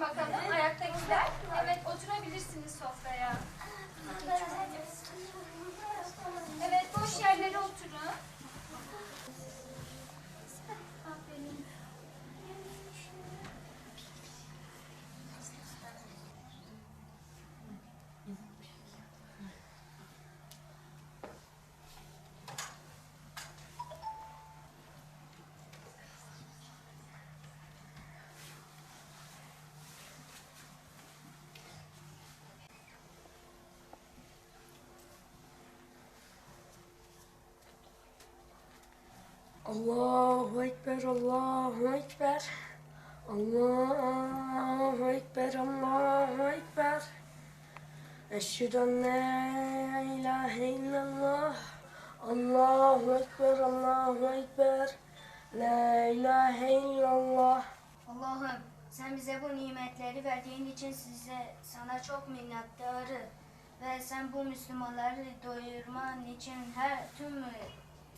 Geçin bakalım ayaktakiler. Evet oturabilirsiniz sofraya. Evet boş yerlere oturun. Aferin. Allahu Ekber, Allahu Ekber. Allahu Ekber, Allahu Ekber. Eşhedü en la ilahe illallah. Allahu Ekber, Allahu Ekber. La ilahe illallah. Allah'ım sen bize bu nimetleri verdiğin için size sana çok minnettarı ve sen bu Müslümanları doyurman için her tüm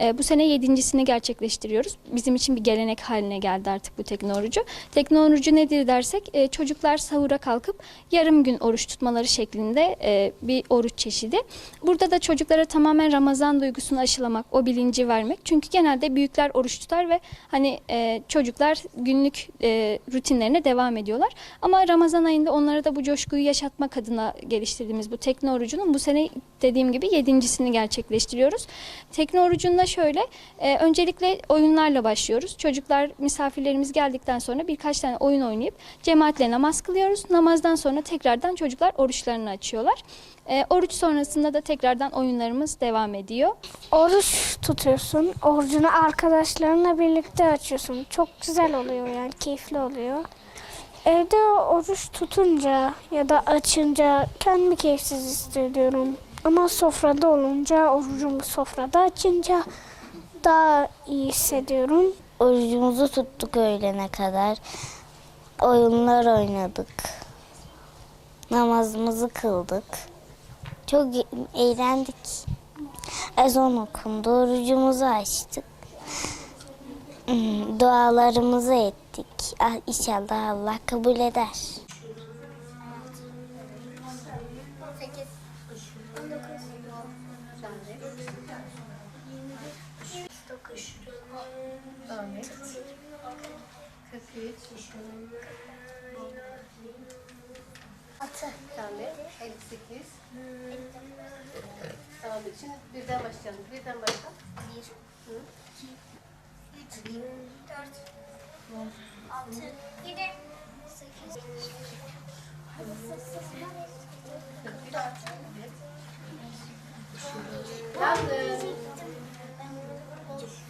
E, bu sene yedincisini gerçekleştiriyoruz. Bizim için bir gelenek haline geldi artık bu teknoloji. Teknoloji nedir dersek e, çocuklar sahura kalkıp yarım gün oruç tutmaları şeklinde e, bir oruç çeşidi. Burada da çocuklara tamamen Ramazan duygusunu aşılamak, o bilinci vermek. Çünkü genelde büyükler oruç tutar ve hani e, çocuklar günlük e, rutinlerine devam ediyorlar. Ama Ramazan ayında onlara da bu coşkuyu yaşatmak adına geliştirdiğimiz bu teknolojinin bu sene dediğim gibi yedincisini gerçekleştiriyoruz. Teknolojinin şöyle, e, öncelikle oyunlarla başlıyoruz. Çocuklar, misafirlerimiz geldikten sonra birkaç tane oyun oynayıp cemaatle namaz kılıyoruz. Namazdan sonra tekrardan çocuklar oruçlarını açıyorlar. E, oruç sonrasında da tekrardan oyunlarımız devam ediyor. Oruç tutuyorsun. Orucunu arkadaşlarınla birlikte açıyorsun. Çok güzel oluyor yani keyifli oluyor. Evde oruç tutunca ya da açınca kendimi keyifsiz hissediyorum. Ama sofrada olunca, orucumu sofrada açınca daha iyi hissediyorum. Orucumuzu tuttuk öğlene kadar. Oyunlar oynadık. Namazımızı kıldık. Çok e- eğlendik. Ezan okundu. Orucumuzu açtık. Hmm, Dualarımızı ettik. Ah, İnşallah Allah kabul eder. Ahmet. 43. Altı. Kamil. 58. Tamam. Şimdi birden başlayalım. Birden başla. Bir. Hı. İki. Üç. Dört. Altı. Yedi. Sekiz. Dört.